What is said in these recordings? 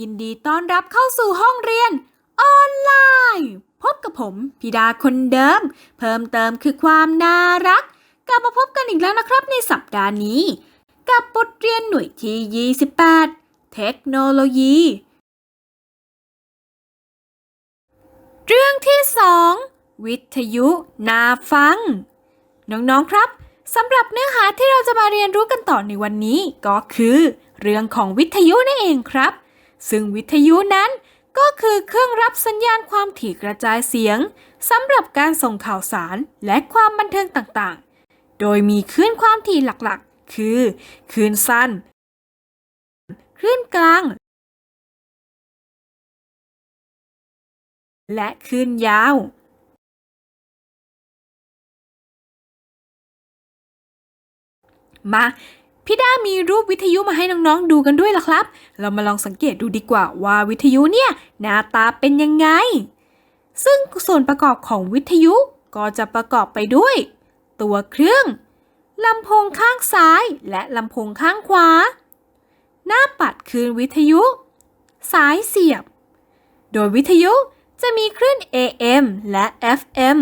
ยินดีต้อนรับเข้าสู่ห้องเรียนออนไลน์ พบกับผมพิดาคนเดิม เพิ่มเติมคือความน่ารัก กลับมาพบกันอีกแล้วนะครับในสัปดาห์นี้ กับบทเรียนหน่วยที่ 28 เทคโนโลยี เรื่องที่ 2 วิทยุนาฟัง น้องๆครับสำหรับเนื้อหาที่เราจะมาเรียนรู้กันต่อในวันนี้ก็คือ เรื่องของวิทยุนั่นเองครับ ซึ่งวิทยุนั้นก็คือเครื่องรับสัญญาณความถี่กระจายเสียงสำหรับการส่งข่าวสารและความบันเทิงต่างๆ โดยมีคลื่นความถี่หลักๆ คือคลื่นสั้น คลื่นกลาง และคลื่นยาว มา พี่ด้ามีรูปวิทยุมาให้น้องๆดูกันด้วยล่ะครับ เรามาลองสังเกตดูดีกว่าว่าวิทยุเนี่ยหน้าตาเป็นยังไง ซึ่งส่วนประกอบของวิทยุก็จะประกอบไปด้วย ตัวเครื่องลำโพงข้างซ้ายและลำโพงข้างขวา หน้าปัดคืนวิทยุ สายเสียบ โดยวิทยุจะมีคลื่น AM และ FM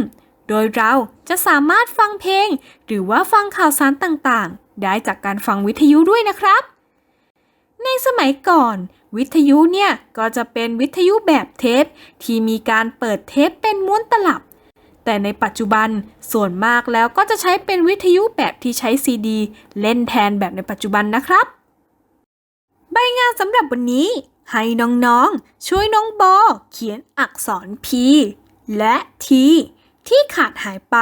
โดยเราจะสามารถฟังเพลง หรือว่าฟังข่าวสารต่างๆ ได้จากการฟังวิทยุด้วยนะครับ ในสมัยก่อน วิทยุเนี่ยก็จะเป็นวิทยุแบบเทปที่มีการเปิดเทปเป็นม้วนตลับ แต่ในปัจจุบันส่วนมากแล้วก็จะใช้เป็นวิทยุแบบที่ใช้ซีดี เล่นแทนแบบในปัจจุบันนะครับ ใบงานสำหรับวันนี้ ให้น้องๆ ช่วยน้องบอเขียนอักษร P และ T ที่ขาดหายไป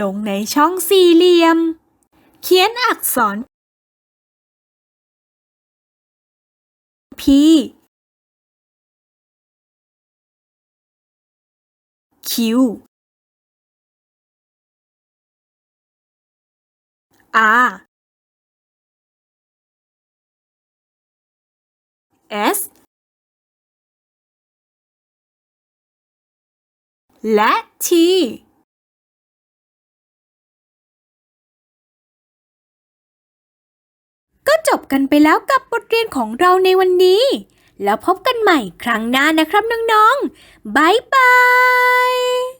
ลงในช่องสี่เหลี่ยม เขียนอักษร P Q R S และ T จบกันไปแล้วกับบทเรียนของเราในวันนี้ แล้วพบกันใหม่ครั้งหน้านะครับน้องๆบายบาย